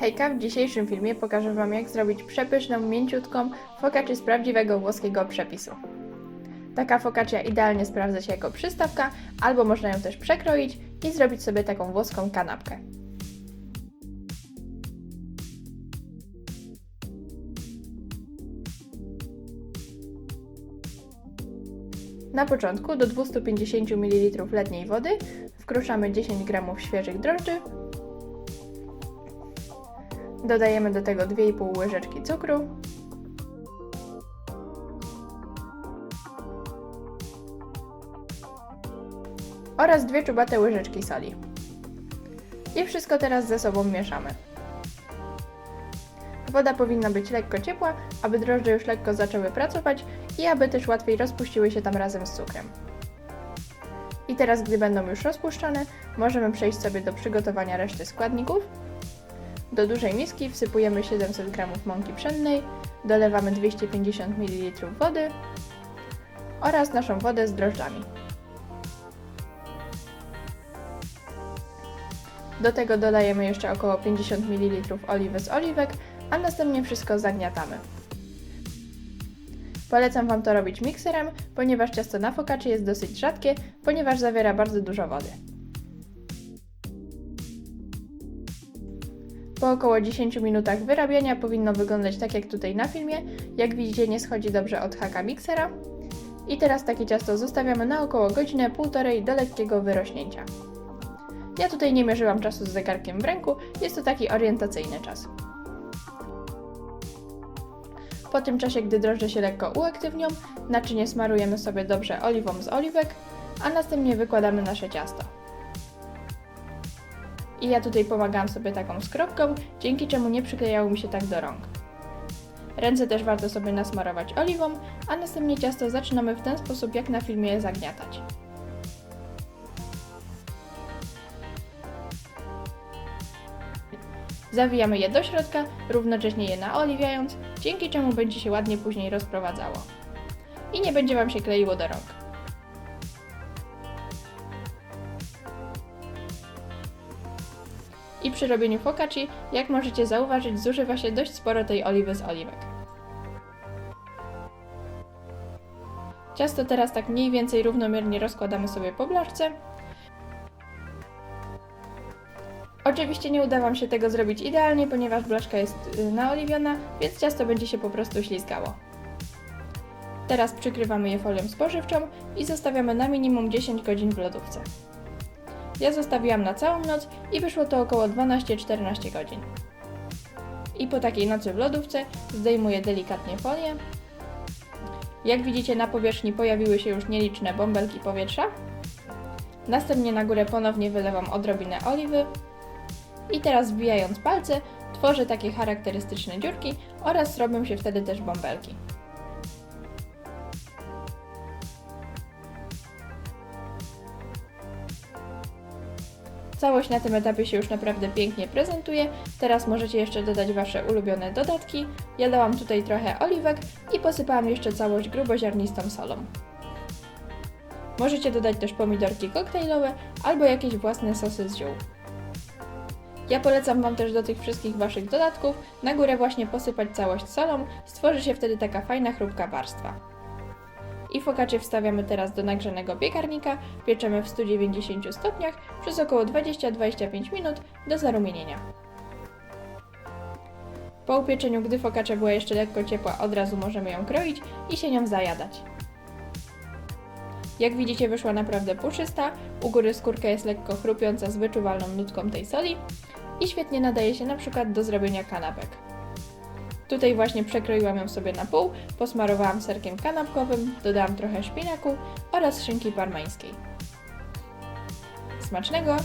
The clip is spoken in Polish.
Hejka, w dzisiejszym filmie pokażę Wam jak zrobić przepyszną, mięciutką focaccię z prawdziwego włoskiego przepisu. Taka focaccia idealnie sprawdza się jako przystawka, albo można ją też przekroić i zrobić sobie taką włoską kanapkę. Na początku do 250 ml letniej wody wkruszamy 10 g świeżych drożdży, Dodajemy do tego 2,5 łyżeczki cukru. Oraz 2 czubate łyżeczki soli. I wszystko teraz ze sobą mieszamy. Woda powinna być lekko ciepła, aby drożdże już lekko zaczęły pracować i aby też łatwiej rozpuściły się tam razem z cukrem. I teraz, gdy będą już rozpuszczone, możemy przejść sobie do przygotowania reszty składników. Do dużej miski wsypujemy 700 g mąki pszennej, dolewamy 250 ml wody oraz naszą wodę z drożdżami. Do tego dodajemy jeszcze około 50 ml oliwy z oliwek, a następnie wszystko zagniatamy. Polecam Wam to robić mikserem, ponieważ ciasto na focaccia jest dosyć rzadkie, ponieważ zawiera bardzo dużo wody. Po około 10 minutach wyrabiania powinno wyglądać tak jak tutaj na filmie. Jak widzicie nie schodzi dobrze od haka miksera. I teraz takie ciasto zostawiamy na około godzinę, półtorej do lekkiego wyrośnięcia. Ja tutaj nie mierzyłam czasu z zegarkiem w ręku, jest to taki orientacyjny czas. Po tym czasie, gdy drożdże się lekko uaktywnią, naczynie smarujemy sobie dobrze oliwą z oliwek, a następnie wykładamy nasze ciasto. I ja tutaj pomagałam sobie taką skrobką, dzięki czemu nie przyklejało mi się tak do rąk. Ręce też warto sobie nasmarować oliwą, a następnie ciasto zaczynamy w ten sposób jak na filmie zagniatać. Zawijamy je do środka, równocześnie je naoliwiając, dzięki czemu będzie się ładnie później rozprowadzało. I nie będzie Wam się kleiło do rąk. I przy robieniu focacci, jak możecie zauważyć, zużywa się dość sporo tej oliwy z oliwek. Ciasto teraz tak mniej więcej równomiernie rozkładamy sobie po blaszce. Oczywiście nie uda Wam się tego zrobić idealnie, ponieważ blaszka jest y, naoliwiona, więc ciasto będzie się po prostu ślizgało. Teraz przykrywamy je folią spożywczą i zostawiamy na minimum 10 godzin w lodówce. Ja zostawiłam na całą noc i wyszło to około 12-14 godzin. I po takiej nocy w lodówce zdejmuję delikatnie folię. Jak widzicie na powierzchni pojawiły się już nieliczne bąbelki powietrza. Następnie na górę ponownie wylewam odrobinę oliwy. I teraz wbijając palce tworzę takie charakterystyczne dziurki oraz robią się wtedy też bąbelki. Całość na tym etapie się już naprawdę pięknie prezentuje. Teraz możecie jeszcze dodać Wasze ulubione dodatki. Ja dałam tutaj trochę oliwek i posypałam jeszcze całość gruboziarnistą solą. Możecie dodać też pomidorki koktajlowe albo jakieś własne sosy z ziół. Ja polecam Wam też do tych wszystkich Waszych dodatków na górę właśnie posypać całość solą, stworzy się wtedy taka fajna chrupka warstwa. I focaccie wstawiamy teraz do nagrzanego piekarnika, pieczemy w 190 stopniach przez około 20-25 minut do zarumienienia. Po upieczeniu, gdy focaccia była jeszcze lekko ciepła, od razu możemy ją kroić i się nią zajadać. Jak widzicie wyszła naprawdę puszysta, u góry skórka jest lekko chrupiąca z wyczuwalną nutką tej soli i świetnie nadaje się na przykład do zrobienia kanapek. Tutaj właśnie przekroiłam ją sobie na pół, posmarowałam serkiem kanapkowym, dodałam trochę szpinaku oraz szynki parmańskiej. Smacznego!